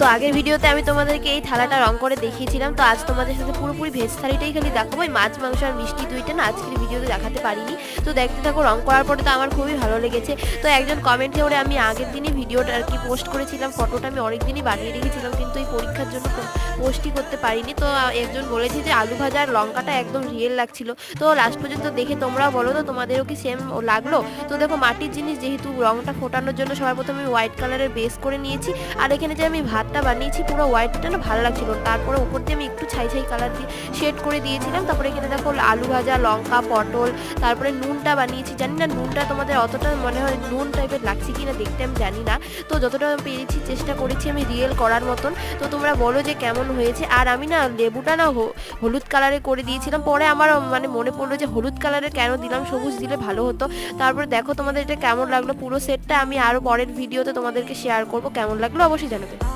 তো আগের ভিডিওতে আমি তোমাদেরকে এই থালাটা রং করে দেখিয়েছিলাম, তো আজ তোমাদের সাথে পুরোপুরি ভেজ থালিটাই খালি দেখাবো। এই মাছ, মাংস আর মিষ্টি দুইটা না আজকের ভিডিওতে দেখাতে পারিনি। তো দেখতে থাকো, রং করার পরে তো আমার খুবই ভালো লেগেছে। তো একজন কমেন্ট করে আমি আগের দিনই ভিডিওটা আর কি পোস্ট করেছিলাম, ফটোটা আমি অনেক দিনই বানিয়ে রেখেছিলাম, কিন্তু এই পরীক্ষার জন্য পোস্টই করতে পারিনি। তো একজন বলেছে যে আলু ভাজা আর লঙ্কাটা একদম রিয়েল লাগছিল। তো লাস্ট পর্যন্ত দেখে তোমরা বলো, তো তোমাদেরও কি সেম লাগল? তো দেখো, মাটির জিনিস যেহেতু রংটা ফোটানোর জন্য সবার প্রথমে হোয়াইট কালারের বেস করে নিয়েছি। আর এখানে যে আমি ভাতটা বানিয়েছি, পুরো হোয়াইটটা না ভালো লাগছিল। তারপরে উপর দিয়ে আমি একটু ছাই ছাই কালার দিয়ে শেড করে দিয়েছিলাম। তারপরে এখানে দেখো আলু ভাজা, লঙ্কা, পটল, তারপরে নুনটা বানিয়েছি। জানি না নুনটা তোমাদের অতটা মনে হয় নুন টাইপের লাগছে কি না দেখতে আমি জানি না। তো যতটা পেরেছি চেষ্টা করেছি আমি রিয়েল করার মতন। তো তোমরা বলো যে কেমন হয়েছে। আর আমি না লেবুটা না হলুদ কালারে করে দিয়েছিলাম। পরে আমার মানে মনে পড়ল যে হলুদ কালারে কেন দিলাম, সবুজ দিলে ভালো হতো। তারপরে দেখো তোমাদের এটা কেমন লাগল। পুরো সেটটা আমি আরও পরের ভিডিওতে তোমাদেরকে শেয়ার করব। কেমন লাগল অবশ্যই জানাবে।